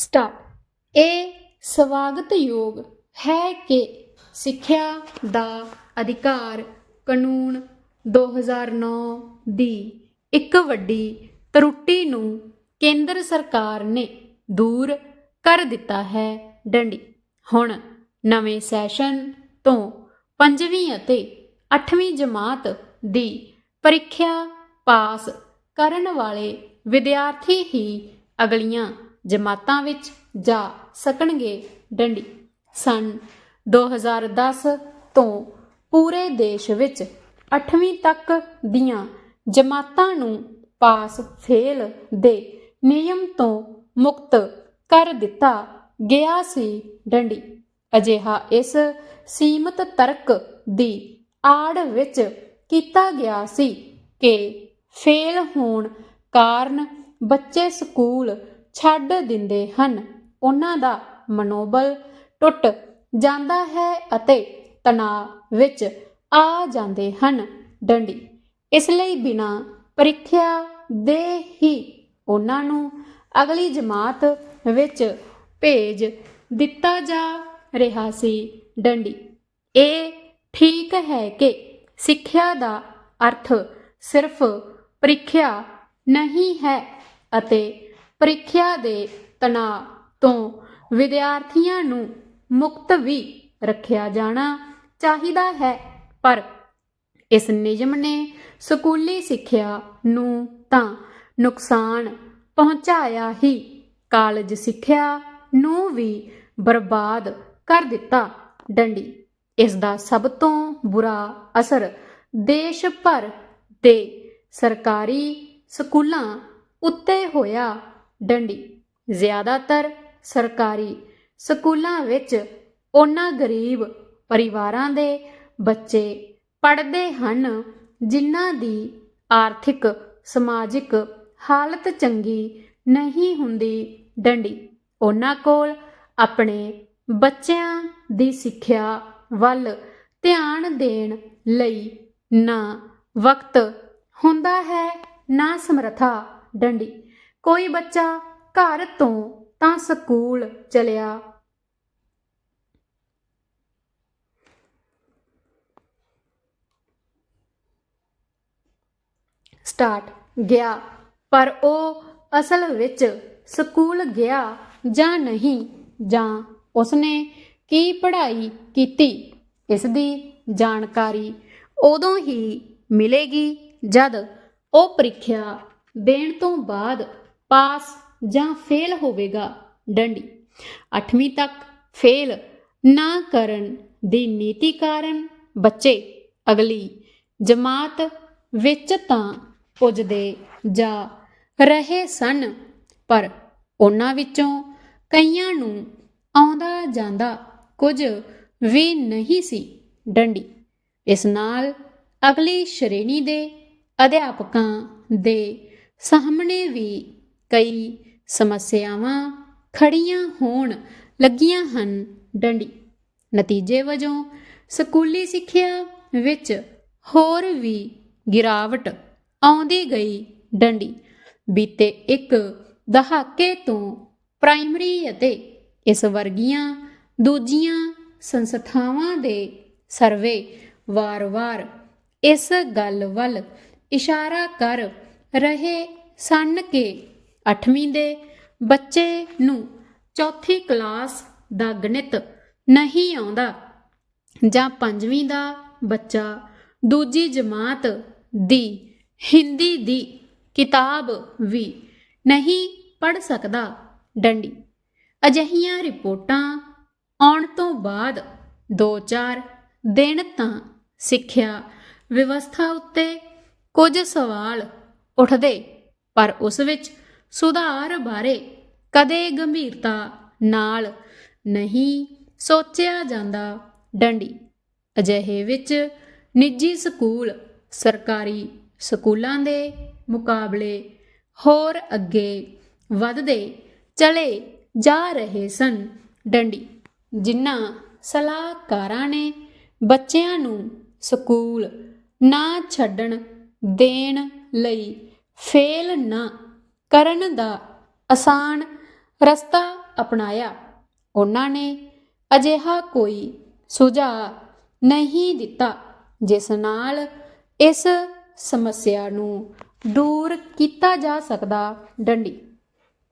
Start ਇਹ ਸਵਾਗਤਯੋਗ ਹੈ ਕਿ ਸਿੱਖਿਆ ਦਾ ਅਧਿਕਾਰ ਕਾਨੂੰਨ 2009 ਦੀ ਇੱਕ ਵੱਡੀ ਤਰੁੱਟੀ ਨੂੰ ਕੇਂਦਰ ਸਰਕਾਰ ਨੇ ਦੂਰ ਕਰ ਦਿੱਤਾ ਹੈ ਡੰਡੀ। ਹੁਣ ਨਵੇਂ ਸੈਸ਼ਨ ਤੋਂ ਪੰਜਵੀਂ ਅਤੇ 8ਵੀਂ ਜਮਾਤ ਦੀ ਪ੍ਰੀਖਿਆ ਪਾਸ ਕਰਨ ਵਾਲੇ ਵਿਦਿਆਰਥੀ ਹੀ ਅਗਲੀਆਂ ਜਮਾਤਾਂ ਵਿੱਚ ਜਾ ਸਕਣਗੇ ਡੰਡੀ। ਸਨ 2010 ਤੋਂ ਪੂਰੇ ਦੇਸ਼ ਵਿੱਚ 8ਵੀਂ ਤੱਕ ਦੀਆਂ ਜਮਾਤਾਂ ਨੂੰ ਪਾਸ ਫੇਲ ਦੇ ਨਿਯਮ ਤੋਂ ਮੁਕਤ ਕਰ ਦਿੱਤਾ ਗਿਆ ਸੀ ਡੰਡੀ। ਅਜਿਹਾ ਇਸ ਸੀਮਤ ਤਰਕ ਦੀ ਆੜ ਵਿੱਚ ਕੀਤਾ ਗਿਆ ਸੀ ਕਿ ਫੇਲ ਹੋਣ ਕਾਰਨ ਬੱਚੇ ਸਕੂਲ ਛੱਡ ਦਿੰਦੇ ਹਨ। ਉਹਨਾਂ ਦਾ ਮਨੋਬਲ ਟੁੱਟ ਜਾਂਦਾ ਹੈ ਅਤੇ ਤਣਾਅ ਵਿੱਚ ਆ ਜਾਂਦੇ ਹਨ। ਡੰਡੀ, ਇਸ ਲਈ ਬਿਨਾ ਪ੍ਰੀਖਿਆ ਦੇ ਹੀ ਉਹਨਾਂ ਨੂੰ ਅਗਲੀ ਜਮਾਤ ਵਿੱਚ ਭੇਜ ਦਿੱਤਾ ਜਾ ਰਿਹਾ ਸੀ। ਡੰਡੀ, ਇਹ ਠੀਕ ਹੈ ਕਿ ਸਿੱਖਿਆ ਦਾ ਅਰਥ ਸਿਰਫ ਪ੍ਰੀਖਿਆ ਨਹੀਂ ਹੈ ਅਤੇ ਪ੍ਰੀਖਿਆ ਦੇ ਤਣਾਅ ਤੋਂ ਵਿਦਿਆਰਥੀਆਂ ਨੂੰ ਮੁਕਤ ਵੀ ਰੱਖਿਆ ਜਾਣਾ ਚਾਹੀਦਾ ਹੈ। ਪਰ ਇਸ ਨਿਯਮ ਨੇ ਸਕੂਲੀ ਸਿੱਖਿਆ ਨੂੰ ਤਾਂ ਨੁਕਸਾਨ ਪਹੁੰਚਾਇਆ ਹੀ। ਕਾਲਜ ਸਿੱਖਿਆ ਨੂੰ ਵੀ ਬਰਬਾਦ ਕਰ ਦਿੱਤਾ ਡੰਡੀ। ਇਸ ਦਾ ਸਭ ਤੋਂ ਬੁਰਾ ਅਸਰ ਦੇਸ਼ ਭਰ ਦੇ ਸਰਕਾਰੀ ਸਕੂਲਾਂ ਉੱਤੇ ਹੋਇਆ ਡੰਡੀ, ਜ਼ਿਆਦਾਤਰ ਸਰਕਾਰੀ ਸਕੂਲਾਂ ਵਿੱਚ ਉਹਨਾਂ ਗਰੀਬ ਪਰਿਵਾਰਾਂ ਦੇ ਬੱਚੇ ਪੜ੍ਹਦੇ ਹਨ, ਜਿਨ੍ਹਾਂ ਦੀ ਆਰਥਿਕ, ਸਮਾਜਿਕ ਹਾਲਤ ਚੰਗੀ ਨਹੀਂ ਹੁੰਦੀ। ਡੰਡੀ, ਉਹਨਾਂ ਕੋਲ ਆਪਣੇ ਬੱਚਿਆਂ ਦੀ ਸਿੱਖਿਆ ਵੱਲ ਧਿਆਨ ਦੇਣ ਲਈ ਨਾ ਵਕਤ ਹੁੰਦਾ ਹੈ, ਨਾ ਸਮਰੱਥਾ। ਡੰਡੀ ਕੋਈ ਬੱਚਾ ਘਰ ਤੋਂ ਤਾਂ ਸਕੂਲ ਚਲਿਆ। ਸਟਾਰਟ ਗਿਆ। ਪਰ ਉਹ ਅਸਲ ਵਿੱਚ ਸਕੂਲ ਗਿਆ ਜਾਂ ਨਹੀਂ ਜਾਂ ਉਸਨੇ ਕੀ ਪੜ੍ਹਾਈ ਕੀਤੀ ਇਸ ਦੀ ਜਾਣਕਾਰੀ ਉਦੋਂ ਹੀ ਮਿਲੇਗੀ ਜਦ ਉਹ ਪ੍ਰੀਖਿਆ ਦੇਣ ਤੋਂ ਬਾਅਦ ਪਾਸ ਜਾਂ ਫੇਲ ਹੋਵੇਗਾ, ਡੰਡੀ। 8ਵੀਂ ਤੱਕ ਫੇਲ ਨਾ ਕਰਨ ਦੀ ਨੀਤੀ ਕਾਰਨ ਬੱਚੇ, ਅਗਲੀ ਜਮਾਤ ਵਿੱਚ ਤਾਂ ਪੁੱਜਦੇ ਜਾ ਰਹੇ ਸਨ, ਪਰ ਉਹਨਾਂ ਵਿੱਚੋਂ ਕਈਆਂ ਨੂੰ ਆਉਂਦਾ ਜਾਂਦਾ ਕੁਝ ਵੀ ਨਹੀਂ ਸੀ, ਡੰਡੀ। ਇਸ ਨਾਲ ਅਗਲੀ ਸ਼੍ਰੇਣੀ ਦੇ ਅਧਿਆਪਕਾਂ ਦੇ ਸਾਹਮਣੇ ਵੀ ਕਈ ਸਮੱਸਿਆਵਾਂ ਖੜੀਆਂ ਹੋਣ ਲੱਗੀਆਂ ਹਨ। ਡੰਡੀ ਨਤੀਜੇ ਵਜੋਂ ਸਕੂਲੀ ਸਿੱਖਿਆ ਵਿੱਚ ਹੋਰ ਵੀ ਗਿਰਾਵਟ ਆਉਂਦੀ ਗਈ। ਡੰਡੀ ਬੀਤੇ ਇੱਕ ਦਹਾਕੇ ਤੋਂ ਪ੍ਰਾਇਮਰੀ ਅਤੇ ਇਸ ਵਰਗੀਆਂ ਦੂਜੀਆਂ ਸੰਸਥਾਵਾਂ ਦੇ ਸਰਵੇ ਵਾਰ-ਵਾਰ ਇਸ ਗੱਲ ਵੱਲ ਇਸ਼ਾਰਾ ਕਰ ਰਹੇ ਸਨ ਕਿ 8ਵੀਂ ਦੇ ਬੱਚੇ ਨੂੰ ਚੌਥੀ ਕਲਾਸ ਦਾ ਗਣਿਤ ਨਹੀਂ ਆਉਂਦਾ ਜਾਂ ਪੰਜਵੀਂ ਦਾ ਬੱਚਾ ਦੂਜੀ ਜਮਾਤ ਦੀ ਹਿੰਦੀ ਦੀ ਕਿਤਾਬ ਵੀ ਨਹੀਂ ਪੜ ਸਕਦਾ। ਡੰਡੀ, ਅਜਿਹੀਆਂ ਰਿਪੋਰਟਾਂ ਆਉਣ ਤੋਂ ਬਾਅਦ 2-4 ਦਿਨ ਤਾਂ ਸਿੱਖਿਆ ਵਿਵਸਥਾ ਉੱਤੇ ਕੁਝ ਸਵਾਲ ਉੱਠਦੇ, ਪਰ ਉਸ ਵਿੱਚ ਸੁਧਾਰ ਬਾਰੇ ਕਦੇ ਗੰਭੀਰਤਾ ਨਾਲ ਨਹੀਂ ਸੋਚਿਆ ਜਾਂਦਾ। ਡੰਡੀ, ਅਜਿਹੇ ਵਿੱਚ ਨਿੱਜੀ ਸਕੂਲ, ਸਰਕਾਰੀ ਸਕੂਲਾਂ ਦੇ ਮੁਕਾਬਲੇ ਹੋਰ ਅੱਗੇ ਵਧਦੇ ਚਲੇ ਜਾ ਰਹੇ ਸਨ। ਡੰਡੀ ਜਿਨ੍ਹਾਂ ਸਲਾਹਕਾਰਾਂ ਨੇ ਬੱਚਿਆਂ ਨੂੰ ਸਕੂਲ ਨਾ ਛੱਡਣ ਦੇਣ ਲਈ ਫੇਲ ਨਾ ਕਰਨ ਦਾ ਆਸਾਨ ਰਸਤਾ ਅਪਣਾਇਆ। ਉਹਨਾਂ ਨੇ ਅਜਿਹਾ ਕੋਈ ਸੁਝਾਅ ਨਹੀਂ ਦਿੱਤਾ, ਜਿਸ ਨਾਲ ਇਸ ਸਮੱਸਿਆ ਨੂੰ ਦੂਰ ਕੀਤਾ ਜਾ ਸਕਦਾ। ਡੰਡੀ